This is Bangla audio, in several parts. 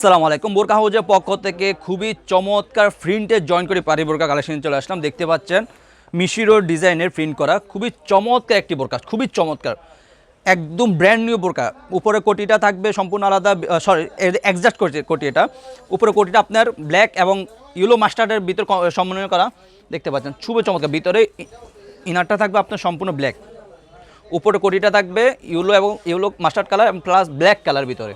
আসসালামু আলাইকুম। বোরকা হাউজের পক্ষ থেকে খুবই চমৎকার প্রিন্টে জয়েন করে পারি বোরকা কালেকশন চলে আসলাম। দেখতে পাচ্ছেন মিশিরো ডিজাইনের প্রিন্ট করা খুবই চমৎকার একটি বোরকা, খুবই চমৎকার। একদম ব্র্যান্ড নিউ বোরকা। উপরে কোটিটা থাকবে, সম্পূর্ণ আলাদা সরি এক্সাক্ট করছে কোটি এটা। উপরে কোটিটা আপনার ব্ল্যাক এবং ইয়েলো মাস্টার্ডের ভিতর সমন্বয় করা। দেখতে পাচ্ছেন খুবই চমৎকার। ভিতরে ইনারটা থাকবে আপনার সম্পূর্ণ ব্ল্যাক উপরে কোটিটা থাকবে ইউলো এবং ইউলো মাস্টার্ড কালার এবং প্লাস ব্ল্যাক কালার ভিতরে।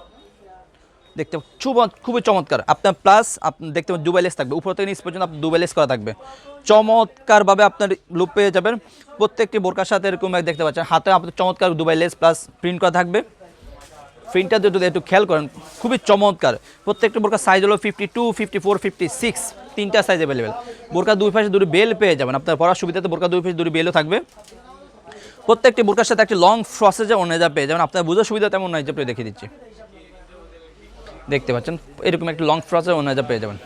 দেখতে খুব খুবই চমৎকার। আপনার প্লাস আপনি দেখতে পাবেন দুবাই লেস থাকবে। উপর থেকে নিচ পর্যন্ত আপনার দুবাই লেস করা থাকবে। চমৎকারভাবে আপনার লুপ পেয়ে যাবেন। প্রত্যেকটি বোরকার সাথে এরকম এক দেখতে পাচ্ছেন, হাতে আপনার চমৎকার দুবাই লেস প্লাস প্রিন্ট করা থাকবে। প্রিন্টটা যদি একটু খেয়াল করেন, খুবই চমৎকার। প্রত্যেকটা বোরকার সাইজ হলো fifty two fifty four fifty six তিনটা সাইজ অ্যাভেলেবেল বোরকা দুই পাশে দুটি বেল পেয়ে যাবেন। আপনার পড়ার সুবিধাতে বোরকা দুই পাশে দুটি বেলও থাকবে। প্রত্যেকটি বোরকার সাথে একটি লং ফ্রসেজে অন্যজা পেয়ে যাবেন। আপনার বোঝার সুবিধা তেমন নয়, যে দেখিয়ে দিচ্ছি। দেখতে পাচ্ছেন, এরকম একটি লং ফ্রসে অন্যজা পেয়ে যাবেন।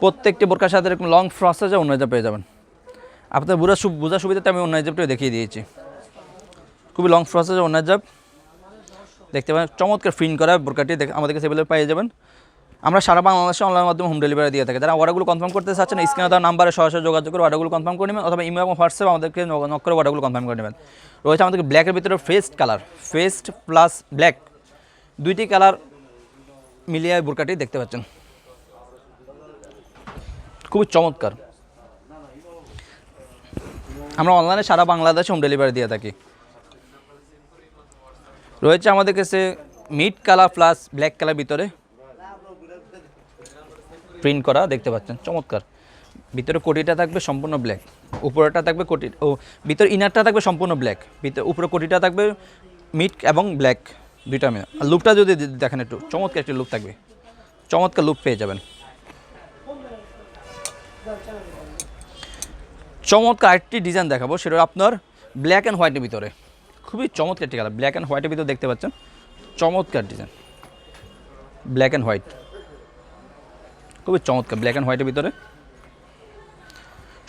প্রত্যেকটি বোরকার সাথে এরকম লং ফ্রসেজে অন্যজা পেয়ে যাবেন। আপনার বোঝার সু- বোঝার সুবিধাতে আমি অন্য জাপটা দেখিয়ে দিয়েছি। খুবই লং ফ্রসেজে অন্য জাপ দেখতে পাবেন চমৎকার প্রিন্ট করা বোরকাটি আমাদের কাছে এগুলো পেয়ে যাবেন। আমরা সারা বাংলাদেশে অনলাইন মাধ্যমে হোম ডেলিভারি দিয়ে থাকি। যারা অর্ডারগুলো কনফার্ম করতে চাচ্ছেন স্ক্রিনে দেওয়া নাম্বারে সরাসরি যোগাযোগ করে অর্ডারগুলো কনফার্ম করে নেবেন, অথবা ইমেল এবং হোয়াটসঅ্যাপ আমাদেরকে নক করে অর্ডারগুলো কনফার্ম করে নেবেন। রয়েছে আমাদের ব্ল্যাকের ভিতরে ফেস্ট কালার ফেস্ট প্লাস ব্ল্যাক দুইটি কালার মিলিয়ে বোরকাটি দেখতে পাচ্ছেন। খুবই চমৎকার। আমরা অনলাইনে সারা বাংলাদেশে হোম ডেলিভারি দিয়ে থাকি। রয়েছে আমাদের কাছে mid colour plus black colour ভিতরে প্রিন্ট করা দেখতে পাচ্ছেন, চমৎকার। ভিতরে কোটিটা থাকবে সম্পূর্ণ ব্ল্যাক উপরেটা থাকবে কোটি, ও, ভিতরে ইনারটা থাকবে সম্পূর্ণ ব্ল্যাক ভিতরে উপরে কোটিটা থাকবে মিড এবং ব্ল্যাক দুইটা আর লুকটা যদি দেখেন একটু, চমৎকার একটি লুক থাকবে। চমৎকার লুপ পেয়ে যাবেন। চমৎকার একটি ডিজাইন দেখাবো, সেটা আপনার ব্ল্যাক অ্যান্ড হোয়াইটের ভিতরে। খুবই চমৎকার একটি কালার ব্ল্যাক অ্যান্ড হোয়াইটের ভিতরে দেখতে পাচ্ছেন। চমৎকার ডিজাইন ব্ল্যাক অ্যান্ড হোয়াইট খুবই চমৎকার ব্ল্যাক অ্যান্ড হোয়াইটের ভিতরে।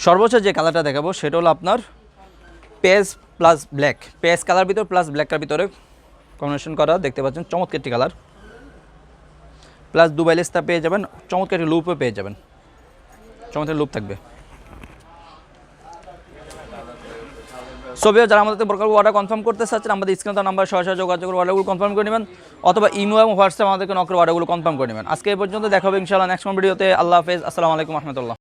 সর্বোচ্চ যে কালারটা দেখাবো, সেটা হলো আপনার peach plus black peach colour ভিতরে প্লাস ব্ল্যাক কালার ভিতরে। কম্বিনেশন করা, দেখতে পাচ্ছেন চমৎকার একটি কালার প্লাস দুবাই লেসটা পেয়ে যাবেন, চমৎকার একটি লুপও পেয়ে যাবেন। চমৎকার লুপ থাকবে। সবিও যারা আমাদের বোরকার অর্ডার কনফার্ম করতে চাচ্ছেন, আমাদের স্ক্রিনে তার নাম্বার সরাসরি যোগাযোগ করে অর্ডারগুলো কনফার্ম করে নেবেন, অথবা ইমো এবং হোয়াটসঅ্যাপ আমাদেরকে নক করে অর্ডারগুলো কনফার্ম করে নেবেন। আজকে এই পর্যন্ত দেখা হবে ইনশাআল্লাহ নেক্সট ভিডিওতে আল্লাহ হাফেজ, আসসালামু আলাইকুম, রহমতুল্লাহ।